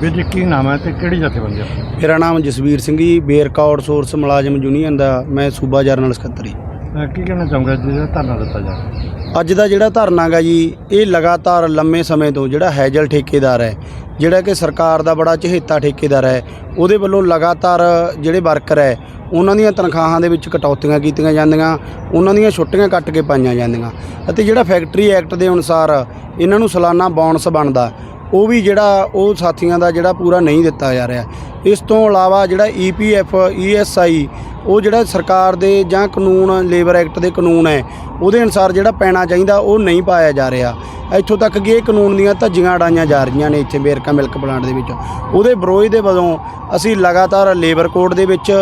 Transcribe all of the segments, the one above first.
ਵੀਰ ਜੀ ਕੀ ਨਾਮ ਹੈ ਤੇ ਕਿਹੜੀ ਜਥੇਬੰਦੀ ਆਪਣੀ ਮੇਰਾ ਨਾਮ ਜਸਵੀਰ ਸਿੰਘ ਜੀ ਬੇਰਕਾ ਆਊਟਸੋਰਸ ਮੁਲਾਜ਼ਮ ਯੂਨੀਅਨ ਦਾ ਮੈਂ ਸੂਬਾ ਜਰਨਲ ਸਕੱਤਰੀ। ਅਹ ਕੀ ਕਹਿਣਾ ਚਾਹੂੰਗਾ ਜਿਹੜਾ ਧਰਨਾ ਦਿੱਤਾ ਜਾ ਰਿਹਾ? ਅੱਜ ਦਾ ਜਿਹੜਾ ਧਰਨਾ ਗਾ ਜੀ ਇਹ ਲਗਾਤਾਰ ਲੰਮੇ ਸਮੇਂ ਤੋਂ ਜਿਹੜਾ ਹੈਜਲ ਠੇਕੇਦਾਰ ਹੈ ਜਿਹੜਾ ਕਿ ਸਰਕਾਰ ਦਾ ਬੜਾ ਚਹੇਤਾ ਠੇਕੇਦਾਰ ਹੈ ਉਹਦੇ ਵੱਲੋਂ ਲਗਾਤਾਰ ਜਿਹੜੇ ਵਰਕਰ ਹੈ ਉਹਨਾਂ ਦੀਆਂ ਤਨਖਾਹਾਂ ਦੇ ਵਿੱਚ ਕਟੌਤੀਆਂ ਕੀਤੀਆਂ ਜਾਂਦੀਆਂ ਉਹਨਾਂ ਦੀਆਂ ਛੁੱਟੀਆਂ ਕੱਟ ਕੇ ਪਾਈਆਂ ਜਾਂਦੀਆਂ। ਅਤੇ ਜਿਹੜਾ ਫੈਕਟਰੀ ਐਕਟ ਦੇ ਅਨੁਸਾਰ ਇਹਨਾਂ ਨੂੰ ਸਾਲਾਨਾ ਬੋਨਸ ਬਣਦਾ ਉਹ ਵੀ ਜਿਹੜਾ ਉਹ ਸਾਥੀਆਂ ਦਾ ਜਿਹੜਾ ਪੂਰਾ ਨਹੀਂ ਦਿੱਤਾ ਜਾ ਰਿਹਾ। ਇਸ ਤੋਂ ਇਲਾਵਾ ਜਿਹੜਾ E ਈਪੀਐਫ ਈਐਸਆਈ ਉਹ ਜਿਹੜਾ ਸਰਕਾਰ ਦੇ ਜਾਂ ਕਾਨੂੰਨ, ਲੇਬਰ ਐਕਟ ਦੇ ਕਾਨੂੰਨ ਹੈ, ਉਹਦੇ ਅਨੁਸਾਰ ਜਿਹੜਾ ਪੈਣਾ ਚਾਹੀਦਾ, ਉਹ ਨਹੀਂ ਪਾਇਆ ਜਾ ਰਿਹਾ। ਇੱਥੋਂ ਤੱਕ ਕਿ ਇਹ ਕਾਨੂੰਨ ਦੀਆਂ ਧੱਜੀਆਂ ਅਡਾਈਆਂ ਜਾ ਰਹੀਆਂ ਨੇ ਇੱਥੇ ਬੇਰਕਾ ਮਿਲਕ ਪਲਾਂਟ ਦੇ ਵਿੱਚ। ਉਹਦੇ ਵਿਰੋਧ ਦੇ ਵਜੋਂ ਅਸੀਂ ਲਗਾਤਾਰ ਲੇਬਰ ਕੋਡ ਦੇ ਵਿੱਚ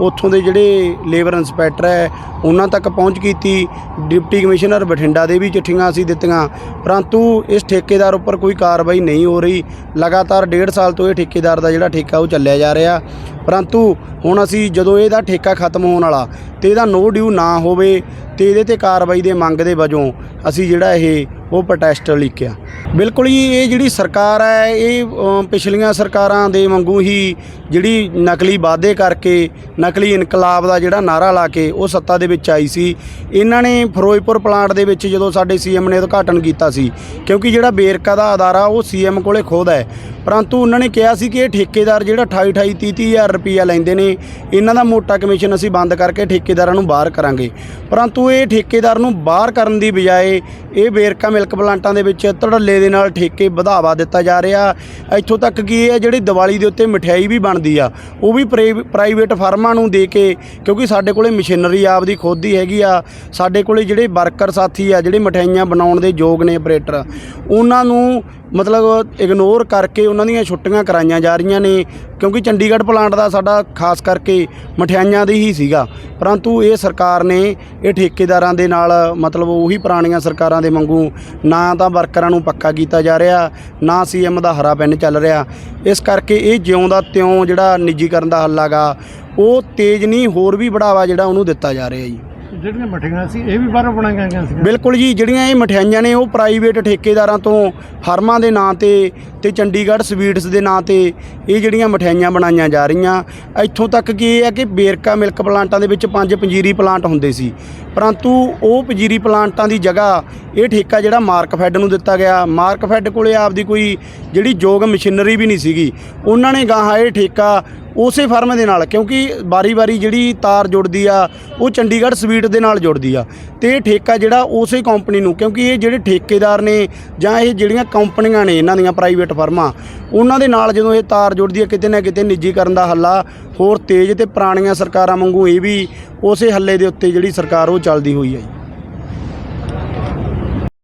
ਉੱਥੋਂ ਦੇ ਜਿਹੜੇ ਲੇਬਰ ਇੰਸਪੈਕਟਰ ਹੈ, ਉਹਨਾਂ ਤੱਕ ਪਹੁੰਚ ਕੀਤੀ। ਡਿਪਟੀ ਕਮਿਸ਼ਨਰ ਬਠਿੰਡਾ ਦੇ ਵੀ ਚਿੱਠੀਆਂ ਅਸੀਂ ਦਿੱਤੀਆਂ। ਪਰੰਤੂ ਇਸ ਠੇਕੇਦਾਰ ਉੱਪਰ ਕੋਈ ਕਾਰਵਾਈ ਨਹੀਂ ਹੋ ਰਹੀ। ਲਗਾਤਾਰ ਡੇਢ ਸਾਲ ਤੋਂ ਇਹ ਠੇਕੇਦਾਰ ਦਾ ਜਿਹੜਾ ਠੇਕਾ, ਉਹ ਚੱਲਿਆ ਜਾ ਰਿਹਾ। ਪਰੰਤੂ ਹੁਣ ਅਸੀਂ ਜਦੋਂ ਇਹਦਾ ਠੇਕਾ ਖਤਮ ਹੋਣ ਵਾਲਾ ਤੇ ਇਹਦਾ ਨੋ ਡਿਊ ਨਾ ਹੋਵੇ ਤੇ ਇਹਦੇ ਤੇ ਕਾਰਵਾਈ ਦੇ ਮੰਗ ਦੇ ਵਜੋਂ ਅਸੀਂ ਜਿਹੜਾ ਇਹ, ਉਹ ਪ੍ਰੋਟੈਸਟ ਲਿਖਿਆ ਬਿਲਕੁਲ ਹੀ ਇਹ ਜਿਹੜੀ ਸਰਕਾਰ ਹੈ, ਇਹ ਪਿਛਲੀਆਂ ਸਰਕਾਰਾਂ ਦੇ ਵਾਂਗੂ ਹੀ ਜਿਹੜੀ ਨਕਲੀ ਵਾਅਦੇ ਕਰਕੇ, ਨਕਲੀ ਇਨਕਲਾਬ ਦਾ ਜਿਹੜਾ ਨਾਰਾ ਲਾ ਕੇ ਉਹ ਸੱਤਾ ਦੇ ਵਿੱਚ ਆਈ ਸੀ। ਇਹਨਾਂ ਨੇ ਫਿਰੋਜ਼ਪੁਰ ਪਲਾਂਟ ਦੇ ਵਿੱਚ ਜਦੋਂ ਸਾਡੇ ਸੀਐਮ ਨੇ ਉਦਘਾਟਨ ਕੀਤਾ ਸੀ, ਕਿਉਂਕਿ ਜਿਹੜਾ ਬੇਰਕਾ ਦਾ ਅਦਾਰਾ, ਉਹ ਸੀਐਮ ਕੋਲੇ ਖੁਦ ਹੈ। ਪਰੰਤੂ ਉਹਨਾਂ ਨੇ ਕਿਹਾ ਸੀ ਕਿ ਇਹ ਠੇਕੇਦਾਰ ਜਿਹੜਾ 28 28 30 ਹਜ਼ਾਰ ਰੁਪਈਆ ਲੈਂਦੇ ਨੇ, ਇਹਨਾਂ ਦਾ ਮੋਟਾ ਕਮਿਸ਼ਨ ਅਸੀਂ ਬੰਦ ਕਰਕੇ ਠੇਕੇਦਾਰਾਂ ਨੂੰ ਬਾਹਰ ਕਰਾਂਗੇ। ਪਰੰਤੂ ਇਹ ਠੇਕੇਦਾਰ ਨੂੰ ਬਾਹਰ ਕਰਨ ਦੀ ਬਜਾਏ ਇਹ ਵੇਰਕਾ ਮਿਲਕ ਪਲਾਂਟਾਂ ਦੇ ਵਿੱਚ ਧੜੱਲੇ ਦੇ ਨਾਲ ਠੇਕੇ ਵਧਾਵਾ ਦਿੱਤਾ ਜਾ ਰਿਹਾ। ਇੱਥੋਂ ਤੱਕ ਕਿ ਇਹ ਜਿਹੜੀ ਦੀਵਾਲੀ ਦੇ ਉੱਤੇ ਮਠਿਆਈ ਵੀ ਬਣਦੀ ਆ, ਉਹ ਵੀ ਪ੍ਰਾਈਵ- ਪ੍ਰਾਈਵੇਟ ਫਰਮਾਂ ਨੂੰ ਦੇ ਕੇ, ਕਿਉਂਕਿ ਸਾਡੇ ਕੋਲੇ ਮਸ਼ੀਨਰੀ ਆਪਦੀ ਖੁਦ ਦੀ ਹੈਗੀ ਆ, ਸਾਡੇ ਕੋਲੇ ਜਿਹੜੇ ਵਰਕਰ ਸਾਥੀ ਆ, ਜਿਹੜੇ ਮਠਿਆਈਆਂ ਬਣਾਉਣ ਦੇ ਯੋਗ ਨੇ ਆਪਰੇਟਰ, ਉਹਨਾਂ ਨੂੰ ਮਤਲਬ ਇਗਨੋਰ ਕਰਕੇ ਉਹਨਾਂ ਦੀਆਂ ਛੁੱਟੀਆਂ ਕਰਾਈਆਂ ਜਾ ਰਹੀਆਂ ਨੇ, ਕਿਉਂਕਿ ਚੰਡੀਗੜ੍ਹ ਪਲਾਂਟ ਦਾ ਸਾਡਾ ਖਾਸ ਕਰਕੇ ਮਠਿਆਈਆਂ ਦੀ ਹੀ ਸੀਗਾ। ਪਰੰਤੂ ਇਹ ਸਰਕਾਰ ਨੇ ਇਹ ਠੇਕੇ ਠੇਕੇਦਾਰਾਂ ਦੇ ਨਾਲ, ਮਤਲਬ ਉਹੀ ਪੁਰਾਣੀਆਂ ਸਰਕਾਰਾਂ ਦੇ ਵਾਂਗੂ ਨਾ ਤਾਂ ਵਰਕਰਾਂ ਨੂੰ ਪੱਕਾ ਕੀਤਾ ਜਾ ਰਿਹਾ, ਨਾ ਸੀਐਮ ਦਾ ਹਰਾ ਪੈਨ ਚੱਲ ਰਿਹਾ। ਇਸ ਕਰਕੇ ਇਹ ਜਿਉਂ ਦਾ ਤਿਉਂ ਜਿਹੜਾ ਨਿੱਜੀਕਰਨ ਦਾ ਹੱਲ ਹੈਗਾ, ਉਹ ਤੇਜ਼ ਨਹੀਂ ਹੋਰ ਵੀ ਬੜਾਵਾ ਜਿਹੜਾ ਉਹਨੂੰ ਦਿੱਤਾ ਜਾ ਰਿਹਾ ਜੀ। ਜਿਹੜੀਆਂ ਮਠੀਆਂ ਸੀ, ਇਹ ਵੀ ਬਾਹਰੋਂ ਬਣਾਈਆਂ ਗਈਆਂ ਸੀ ਬਿਲਕੁਲ ਜੀ, ਜਿਹੜੀਆਂ ਇਹ ਮਠਿਆਈਆਂ ਨੇ, ਉਹ ਪ੍ਰਾਈਵੇਟ ਠੇਕੇਦਾਰਾਂ ਤੋਂ, ਫਰਮਾਂ ਦੇ ਨਾਂ ਤੇ ਤੇ ਚੰਡੀਗੜ੍ਹ ਸਵੀਟਸ ਦੇ ਨਾਂ ਤੇ ਇਹ ਜਿਹੜੀਆਂ ਮਠਿਆਈਆਂ ਬਣਾਈਆਂ ਜਾ ਰਹੀਆਂ। ਇੱਥੋਂ ਤੱਕ ਕਿ ਇਹ ਹੈ ਕਿ ਬੇਰਕਾ ਮਿਲਕ ਪਲਾਂਟਾਂ ਦੇ ਵਿੱਚ ਪੰਜ ਪੰਜੀਰੀ ਪਲਾਂਟ ਹੁੰਦੇ ਸੀ। ਪਰੰਤੂ ਉਹ ਪੰਜੀਰੀ ਪਲਾਂਟਾਂ ਦੀ ਜਗ੍ਹਾ, ਇਹ ਠੇਕਾ ਜਿਹੜਾ ਮਾਰਕਫੈਡ ਨੂੰ ਦਿੱਤਾ ਗਿਆ। ਮਾਰਕਫੈਡ ਕੋਲੇ ਆਪਦੀ ਕੋਈ ਜਿਹੜੀ ਯੋਗ ਮਸ਼ੀਨਰੀ ਵੀ ਨਹੀਂ ਸੀਗੀ। ਉਹਨਾਂ ਨੇ ਗਾਹਾਂ ਇਹ ਠੇਕਾ ਉਸੇ ਫਰਮ ਦੇ ਨਾਲ, ਕਿਉਂਕਿ ਬਾਰੀ-ਬਾਰੀ ਜਿਹੜੀ ਤਾਰ ਜੁੜਦੀ ਆ, ਉਹ ਚੰਡੀਗੜ੍ਹ ਸਵੀਟ ਦੇ ਨਾਲ ਜੁੜਦੀ ਆ। ਤੇ ਇਹ ਠੇਕਾ ਜਿਹੜਾ, ਉਸੇ ਕੰਪਨੀ ਨੂੰ, ਕਿਉਂਕਿ ਇਹ ਜਿਹੜੇ ਠੇਕੇਦਾਰ ਨੇ, ਜਾਂ ਇਹ ਜਿਹੜੀਆਂ ਕੰਪਨੀਆਂ ਨੇ, ਇਹਨਾਂ ਦੀਆਂ ਪ੍ਰਾਈਵੇਟ ਫਰਮਾਂ, ਉਹਨਾਂ ਦੇ ਨਾਲ ਜਦੋਂ ਇਹ ਤਾਰ ਜੁੜਦੀ ਹੈ ਕਿਤੇ ਨਾ ਕਿਤੇ ਨਿੱਜੀਕਰਨ ਦਾ ਹੱਲਾ, ਹੋਰ ਤੇਜ਼ ਤੇ ਪੁਰਾਣੀਆਂ ਸਰਕਾਰਾਂ ਵਾਂਗੂ ਇਹ ਵੀ ਉਸੇ ਹੱਲੇ ਦੇ ਉੱਤੇ ਜਿਹੜੀ ਸਰਕਾਰ, ਉਹ ਚੱਲਦੀ ਹੋਈ ਹੈ ਜੀ।